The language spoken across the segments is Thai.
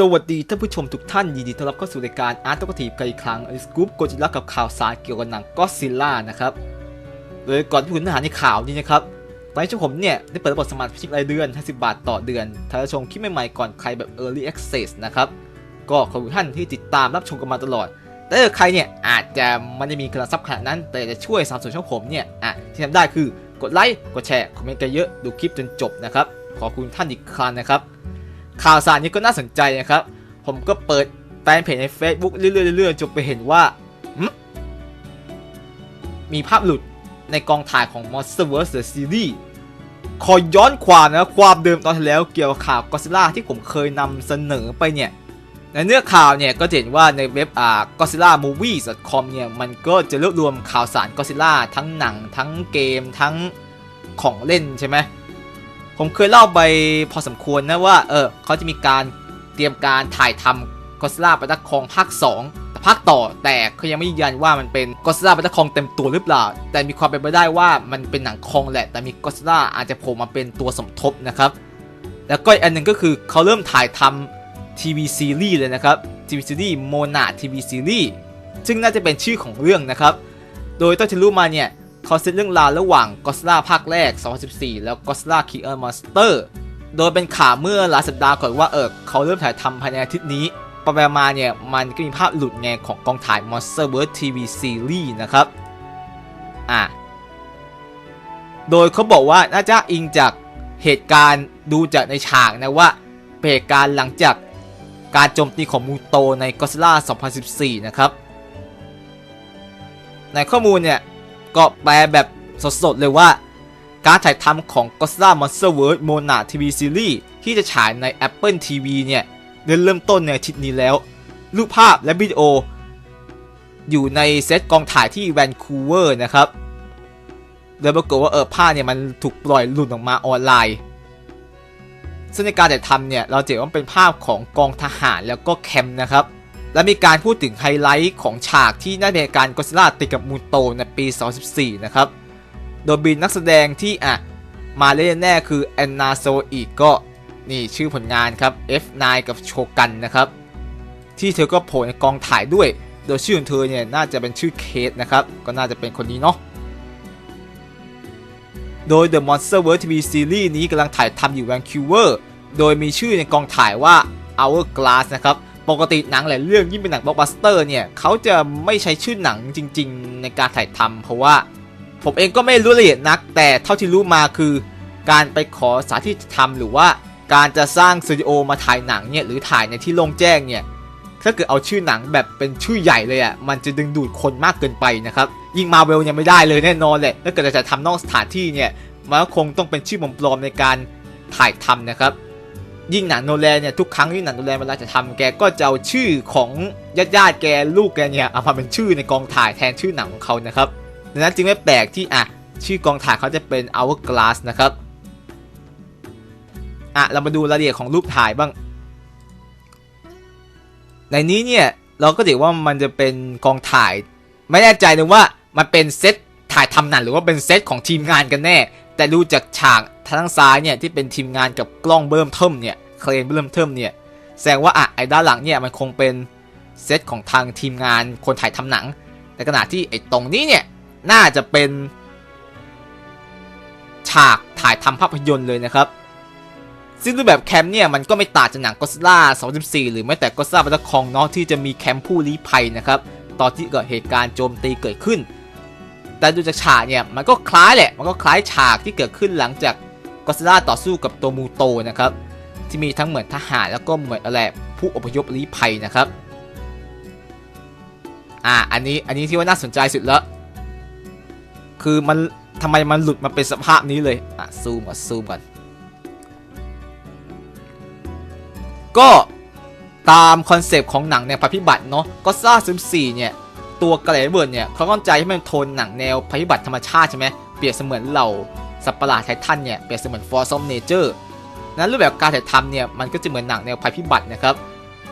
สวัสดีท่านผู้ชมทุกท่านยินดีต้อนรับเข้าสู่รายการอาร์ตกทีฟกันอีกครั้งอลิสกู๊ปโกจิล่ากับข่าวสารเกี่ยวกับหนังก็ซิลล่านะครับโดยก่อนที่คุณหาในข่าวนี้นะครับตอนนี้ช่องผมเนี่ย ได้เปิดระบบสมัครสมาชิกรายเดือน 50 บาทต่อเดือนถ้าจะชมคลิปใหม่ๆก่อนใครแบบ Early Access นะครับ ก็ขอบคุณท่านที่ติดตามรับชมกันมาตลอด แต่ถ้าใครเนี่ยอาจจะไม่ได้มีกำลังทรัพย์ขนาดนั้น แต่จะช่วยสนับสนุนช่องผมเนี่ยอะที่ทำได้คือกดไลค์กดแชร์คอมเมนต์กันเยอะดูคลิปจนจบนะครับขอบคุณท่านอีกครั้งนะครับ ข่าวสารนี้ก็น่าสนใจนะครับ ผมก็เปิดแฟนเพจใน Facebook เรื่อยๆๆจนไปเห็นว่า มีภาพหลุดในกองถ่ายของ Monsterverse The Series ขอย้อนความนะความเดิมตอนที่แล้วเกี่ยวกับข่าวก็ซิล่าที่ผมเคยนำเสนอไปเนี่ย ในเนื้อข่าวเนี่ยก็เห็นว่าในเว็บอ่า Godzilla Movies com เนี่ยมันก็จะรวบรวมข่าวสารก็ซิล่าทั้งหนังทั้งเกมทั้งของเล่นใช่ไหม ผมเคยเล่าไปพอสมควรนะว่า เออเขาจะมีการเตรียมการถ่ายทำก็ซิล่าปัตตคองภาค 2 แต่ภาคต่อแต่เขายังไม่ยืนยันว่ามันเป็นก็ซิล่าปัตตคองเต็มตัวหรือเปล่า แต่มีความเป็นไปได้ว่ามันเป็นหนังคองแหละ แต่มีก็ซิล่าอาจจะโผล่มาเป็นตัวสมทบนะครับ แล้วก็อีกอันหนึ่งก็คือเขาเริ่มถ่ายทำทีวีซีรีส์เลยนะครับทีวีซีรีส์โมนาทีวีซีรีส์ซึ่งน่าจะเป็นชื่อของเรื่องนะครับ โดยต้นที่รู้มาเนี่ย เขาเซตเรื่องราวระหว่างก็ d ล่าภาคแรก 2014 แล้วก็ d ล่าคีเออร์มอนสเตอร์โดยเป็นข่าวเมื่อหลายสัปดาห์ก่อนว่าเออเขาเริ่มถ่ายทำภายในอาทิตย์นี้ปไปมาณเนี่ย มันก็มีภาพหลุดไงของกองถ่าย Monsterverse TV Series นะครับ อะ โดยเขาบอกว่าน่าจะอิงจากเหตุการณ์ดูจากในฉากนะว่าเหตุการณ์หลังจากการโจมตีของมูโตใน Godzilla 2014 นะครับ ในข้อมูลเนี่ย ก็แปลแบบสดๆเลยว่า การถ่ายทำของ Godzilla Monsterverse Mona TV Series ที่จะฉายใน Apple TV เนี่ยเริ่มต้นในอาทิตย์นี้แล้ว รูปภาพและวิดีโอ อยู่ในเซตกองถ่ายที่แวนคูเวอร์นะครับโดยปรากฏว่าเออภาเนี่ยมันถูกปล่อยหลุดออกมาออนไลน์ ซึ่งในการถ่ายทำเนี่ยเราจะเห็นว่าเป็นภาพของกองทหารแล้วก็แคมป์นะครับ และมีการพูดถึงไฮไลท์ของฉากที่น่าเป็นการก็ซิล่าติดกับมูโตในปี 2014 นะครับ โดยบินนักแสดงที่อะมาเล่นแน่คือแอนนาโซอีกก็นี่ชื่อผลงานครับ F9 กับโชกันนะครับ ที่เธอก็โผล่ในกองถ่ายด้วย โดยชื่อของเธอเนี่ยน่าจะเป็นชื่อเคสนะครับ ก็น่าจะเป็นคนนี้เนาะโดย The Monsterverse TV Series นี้กำลังถ่ายทำอยู่แวนคูเวอร์โดยมีชื่อในกองถ่ายว่า Hourglass นะครับ ปกติหนังหลายเรื่องยิ่งเป็นหนังบล็อกบัสเตอร์เนี่ยเขาจะไม่ใช้ชื่อหนังจริง ๆ ในการถ่ายทำเพราะว่า ผมเองก็ไม่รู้ละเอียดนัก แต่เท่าที่รู้มาคือ การไปขอสาธิตทำหรือว่าการจะสร้างสตูดิโอมาถ่ายหนังเนี่ยหรือถ่ายในที่โล่งแจ้งเนี่ยถ้าเกิดเอาชื่อหนังแบบเป็นชื่อใหญ่เลยอะ่ะมันจะดึงดูดคนมากเกินไปนะครับยิ่งมาเวลเนี่ยไม่ได้เลยแน่นอนแหละถ้าเกิดจะทำนอกสถานที่เนี่ยมันก็คงต้องเป็นชื่อปลอมๆในการถ่ายทำนะครับ ยิ่งหนังโนแลนเนี่ยทุกครั้งที่หนังโนแลนเวลาจะทำแกก็จะเอาชื่อของญาติญาติๆแกลูกแกเนี่ยเอามาเป็นชื่อในกองถ่ายแทนชื่อหนังของเขานะครับดังนั้นจึงไม่แปลกที่อะชื่อกองถ่ายเขาจะเป็น Hourglass นะครับอะเรามาดูรายละเอียดของรูปถ่ายบ้าง ในนี้เนี่ยเราก็เห็นว่ามันจะเป็นกองถ่าย ไม่แน่ใจเลยว่ามันเป็นเซตถ่ายทำหนังหรือว่าเป็นเซตของทีมงานกันแน่ แต่ดูจากฉากทางซ้ายเนี่ยที่เป็นทีมงานกับกล้องเบิ่มเทิมเนี่ยเครนเบิ่มเทิมเนี่ยแสดงว่าอะไอ้ด้านหลังเนี่ยมันคงเป็นเซตของทางทีมงานคนถ่ายทำหนังในขณะที่ไอ้ตรงนี้เนี่ยน่าจะเป็นฉากถ่ายทำภาพยนตร์เลยนะครับ ซึ่งรูปแบบแคมป์เนี่ยมันก็ไม่ต่างจากหนังก็ d ล่า2014 หรือแม้แต่ก็ d ล่าบัตตคองเนาะที่จะมีแคมป์ผู้ลี้ภัยนะครับ ตอนที่เกิดเหตุการณ์โจมตีเกิดขึ้น แต่ดูจากฉากเนี่ยมันก็คล้ายแหละ มันก็คล้ายฉากที่เกิดขึ้นหลังจากก็ d ล่าต่อสู้กับตัวมูโตนะครับ ที่มีทั้งเหมือนทหารแล้วก็เหมือนอะไรผู้อพยพลี้ภัยนะครับอ่าอันนี้อันนี้ที่ว่าน่าสนใจสุดแล้วคือมันทำไมมันหลุดมาเป็นสภาพนี้เลยอะซูมก่อนซูมก่อนก็ตามคอนเซปต์ของหนังแนวภัยพิบัติเนาะก็ซ่าซึมสี่เนี่ย ตัวกระไรเบิร์ดเนี่ยเขาตั้งใจให้มันโทนหนังแนวภัยพิบัติธรรมชาติใช่ไหมเปรียบเสมือนเหล่าสัตว์ประหลาดไททันเนี่ยเปรียบเสมือนฟอร์ซอมเนเจอร์นั้นรูปแบบการถ่ายทำเนี่ยมันก็จะเหมือนหนังแนวภัยพิบัตินะครับ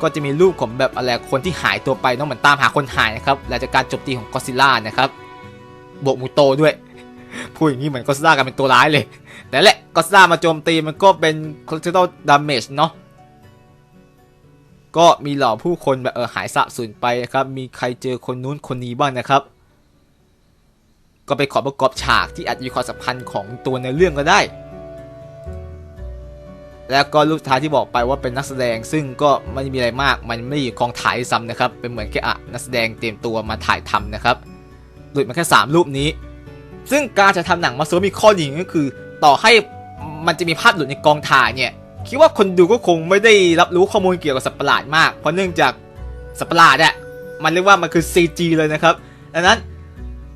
ก็จะมีรูปของแบบอะไรคนที่หายตัวไปเนาะเหมือนตามหาคนหายนะครับหลังจากการโจมตีของก็ซิล่านะครับบวกมูโตด้วยพูดอย่างนี้เหมือนก็ซิล่ากันเป็นตัวร้ายเลยแต่แหละก็ซิล่ามาโจมตีมันก็เป็น collateral damage เนาะ ก็มีเหล่าผู้คนแบบเออหายสาบสูญไปนะครับ มีใครเจอคนนู้นคนนี้บ้างนะครับ ก็ไปขอประกอบฉากที่อาจมีความสัมพันธ์ของตัวในเรื่องก็ได้ แล้วก็ลูกท้ายที่บอกไปว่าเป็นนักแสดงซึ่งก็ไม่มีอะไรมาก มันไม่อยู่กองถ่ายซ้ำนะครับ เป็นเหมือนแค่อะนักแสดงเตรียมตัวมาถ่ายทำนะครับหลุดมาแค่ 3 รูปนี้ ซึ่งการจะทำหนังมาโซมีข้อดีก็คือ ต่อให้มันจะมีภาพหลุดในกองถ่ายเนี่ย คิดว่าคนดูก็คงไม่ได้รับรู้ข้อมูลเกี่ยวกับสัตว์ประหลาดมาก เพราะเนื่องจากสัตว์ประหลาดเนี่ยมันเรียกว่ามันคือ CG เลยนะครับดังนั้น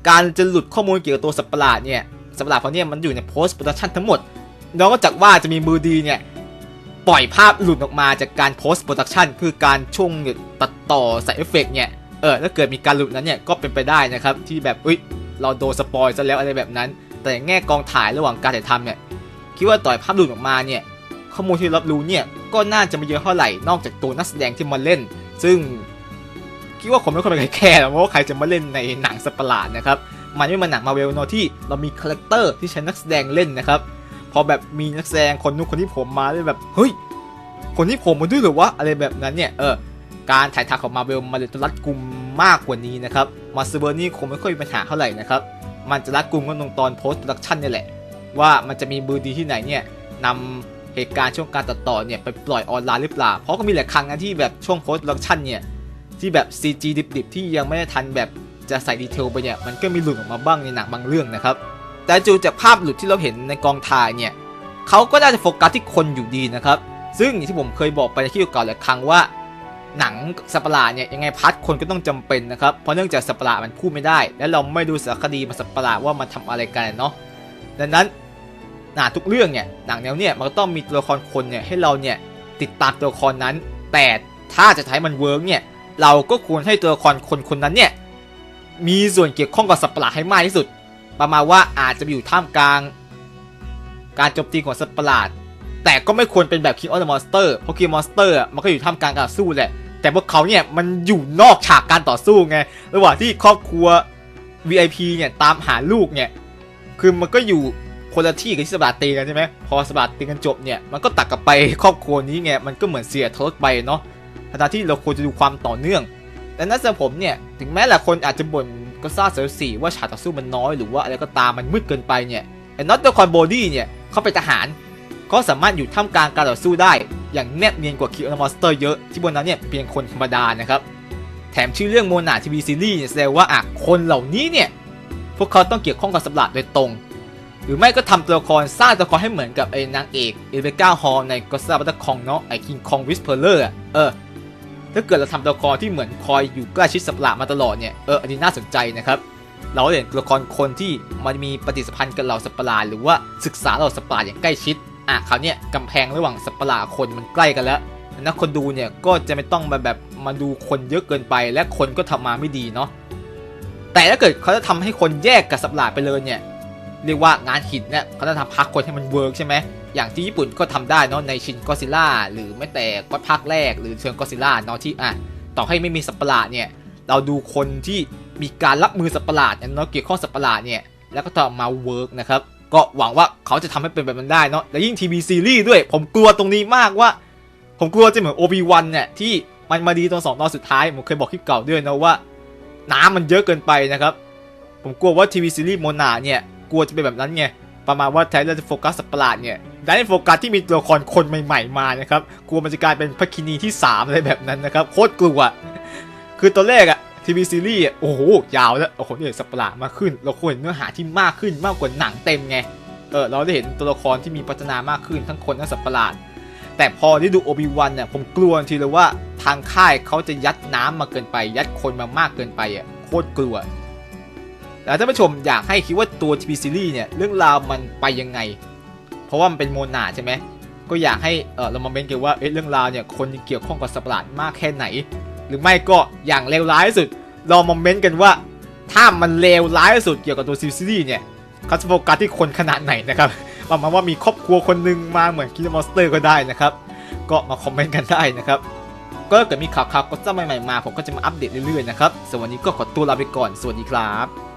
การจะหลุดข้อมูลเกี่ยวกับตัวสัตว์ประหลาดเนี่ยสัตว์ประหลาดเพราเนี่ยมันอยู่ใน post production ทั้งหมดนอกจากว่าจะมีมือดีเนี่ยปล่อยภาพหลุดออกมาจากการ post production คือการช่วงตัดต่อใส่เอฟเฟกเนี่ยเออถ้าเกิดมีการหลุดนั้นเนี่ยก็เป็นไปได้นะครับที่แบบอุ้ยเราโดนสปอยซะแล้วอะไรแบบนั้น แต่แง่กองถ่ายระหว่างการถ่ายทำเนี่ยคิดว่าต่อยภาพหลุดออกมาเนี่ย ข้อมูลที่รับรู้เนี่ยก็น่าจะไม่เยอะเท่าไหร่ นอกจากตัวนักแสดงที่มาเล่น ซึ่งคิดว่าผมไม่ค่อยเป็นใครแคร์หรอกว่าใครจะมาเล่นในหนังสัประหลาดนะครับ มันไม่มาหนังมาเวลเนอะที่เรามีคาแรคเตอร์ที่ใช้นักแสดงเล่นนะครับ พอแบบมีนักแสดงคนนู้นคนที่ผมมาเลยแบบเฮ้ยคนที่ผมมาด้วยหรือวะอะไรแบบนั้นเนี่ยเออการถ่ายทำของมาเวลมันเลยจะรัดกุมมากกว่านี้นะครับมาสเบอร์นี่คงไม่ค่อยมีปัญหาเท่าไหร่นะครับมันจะรัดกุมกันตรงตอนโพสต์โปรดักชันนี่แหละ ว่ามันจะมีมือดีที่ไหนเนี่ยนำ เหตุการณ์ช่วงการตัดต่อเนี่ยไปปล่อยออนไลน์หรือเปล่า เพราะก็มีหลายครั้งนะที่แบบช่วงโพสต์โปรดักชันเนี่ยที่แบบ CG ดิบๆ ที่ยังไม่ได้ทันแบบจะใส่ดีเทลไปเนี่ยมันก็มีหลุดออกมาบ้างในหนังบางเรื่องนะครับ แต่จูจากภาพหลุดที่เราเห็นในกองถ่ายเนี่ยเขาก็น่าจะโฟกัสที่คนอยู่ดีนะครับ ซึ่งอย่างที่ผมเคยบอกไปในที่เก่าหลายครั้งว่า หนังสัตว์ประหลาดเนี่ยยังไงพาร์ทคนก็ต้องจำเป็นนะครับเพราะเนื่องจากสัตว์ประหลาดมันพูดไม่ได้ และเราไม่ดูสารคดีมาสัตว์ประหลาดว่ามันทำอะไรกันเนาะดังนั้น นาทุกเรื่องเนี่ยหนังแนวเนี่ยมันก็ต้องมีตัวละครคนเนี่ยให้เราเนี่ยติดตามตัวละครนั้น แต่ถ้าจะใช้มันเวิร์กเนี่ยเราก็ควรให้ตัวละครคนคนนั้นเนี่ยมีส่วนเกี่ยวข้องกับสัตว์ประหลาดให้มากที่สุด ประมาณว่าอาจจะอยู่ท่ามกลาง การโจมตีของสัตว์ประหลาด แต่ก็ไม่ควรเป็นแบบ King of the Monster เพราะ King of the Monster อะมันก็อยู่ท่ามกลางการสู้แหละ แต่พวกเขาเนี่ยมันอยู่นอกฉากการต่อสู้ไงระหว่างที่ครอบครัว VIP เนี่ยตามหาลูกเนี่ยคือมันก็อยู่ คนละที่กับที่สบาตีกันใช่ไหมพอสบาตีกันจบเนี่ยมันก็ตัดกลับไปครอบครัวนี้ไงมันก็เหมือนเสียทศไปเนาะขณะที่เราควรจะดูความต่อเนื่องแต่นั้นสำหรับผมเนี่ยถึงแม้หลายคนอาจจะบ่นก็ซ่าเซลสีว่าฉากต่อสู้มันน้อยหรือว่าอะไรก็ตามมันมืดเกินไปเนี่ยไอ้น็อตตัวคอนโบดี้เนี่ยเขาเป็นทหารก็สามารถอยู่ท่ามกลางการต่อสู้ได้ อย่างแนบเนียนกว่าคิวอมอนสเตอร์เยอะที่บนนั้นเนี่ยเพียงคนธรรมดานะครับแถมชื่อเรื่องโมนาทีวีซีรีส์เนี่ยแสดงว่าอะคนเหล่านี้เนี่ยพวกเขาต้องเกี่ยวข้องกับสัตว์ประหลาดโดยตรง รือไม่ก็ทำตัวละครสร้างตัวละครให้เหมือนกับไอ้นางเอกเอเวก้าฮอลในก็ซ่าบัตคองเนาะไอ้คิงคองวิสเพอร์เลอร์เออถ้าเกิดเราทำตัวละครที่เหมือนคอยอยู่ใกล้ชิดสัปหลามาตลอดเนี่ยเอออันนี้น่าสนใจนะครับเราเห็นตัวละครคนที่มันมีปฏิสัมพันธ์กับเหล่าสัปหลาหรือว่าศึกษาเหล่าสัปหลาอย่างใกล้ชิดอะคราวเนี้ยกำแพงระหว่างสัปหลาคนมันใกล้กันแล้วนักคนดูเนี่ยก็จะไม่ต้องมาแบบมาดูคนเยอะเกินไป และคนก็ทำมาไม่ดีเนาะแต่ถ้าเกิดเขาจะทำให้คนแยกกับสัปหลาไปเลยเนี่ย เรียกว่างานหินเนี่ยเขาจะทำพักคนให้มันเวิร์กใช่ไหมอย่างที่ญี่ปุ่นก็ทำได้เนาะในชินก็ซิล่าหรือแม้แต่ก็ภาคแรกหรือเชิงก็ซิล่าเนาะที่อะต่อให้ไม่มีสัตว์ประหลาดเนี่ยเราดูคนที่มีการรับมือสัตว์ปหลาดเนาะเกี่ยวข้องสัตว์ประหลาดเนี่ยแล้วก็ทำมาเวิร์กนะครับก็หวังว่าเขาจะทำให้เป็นแบบนั้นได้เนาะและยิ่งทีวีซีรีส์ด้วยผมกลัวตรงนี้มากว่า ผมกลัวจะเหมือน OB1 เนี่ยที่มันมาดีตอนสองตอนสุดท้ายผมเคยบอกคลิปเก่าด้วยนะว่า น้ำมันเยอะเกินไปนะครับผมกลัวว่าทีวีซีรีส์โมนาเนี่ย กลัวจะเป็นแบบนั้นไงประมาณว่าแทนเราจะโฟกัสสัตว์ประหลาดเนี่ยได้โฟกัสที่มีตัวละครคนใหม่ๆมานะครับกลัวมันจะกลายเป็นพคินีที่3อะไรแบบนั้นนะครับโคตรกลัว คือตอนแรกอะทีวีซีรีส์โอ้โหยาวแล้วโอ้โหเนี่ยสัตว์ประหลาดมากขึ้น เราควรเห็นเนื้อหาที่มากขึ้นมากกว่าหนังเต็มไงเออเราได้เห็นตัวละครที่มีพัฒนามากขึ้นทั้งคนทั้งสัตว์ประหลาด แต่พอได้ดูโอบิวันเนี่ยผมกลัวทีเลยว่าทางค่ายเขาจะยัดน้ำมาเกินไป ยัดคนมามากเกินไปอะโคตรกลัว แล้วท่านผู้ชมอยากให้คิดว่าตัวทีวีซีรีส์เนี่ยเรื่องราวมันไปยังไง เพราะว่ามันเป็นโมนาใช่ไหมก็อยากให้เออเรามาเมนกันว่าเอ๊ะเรื่องราวเนี่ยคนเกี่ยวข้องกับสัตว์ประหลาดมากแค่ไหน หรือไม่ก็อย่างเลวร้ายที่สุดเรามาเมนกันว่า ถ้ามันเลวร้ายที่สุดเกี่ยวกับตัวซีรีส์เนี่ยเขาจะโฟกัสที่คนขนาดไหนนะครับประมาณว่ามีครอบครัวคนหนึ่งมาเหมือนคิดมอนสเตอร์ก็ได้นะครับ ก็มาคอมเมนต์กันได้นะครับ ก็ถ้าเกิดมีข่าวๆก็จะใหม่ๆมาผมก็จะมาอัปเดตเรื่อยๆนะครับสำหรับวันนี้ก็ขอตัวลาไปก่อนสวัสดีครับ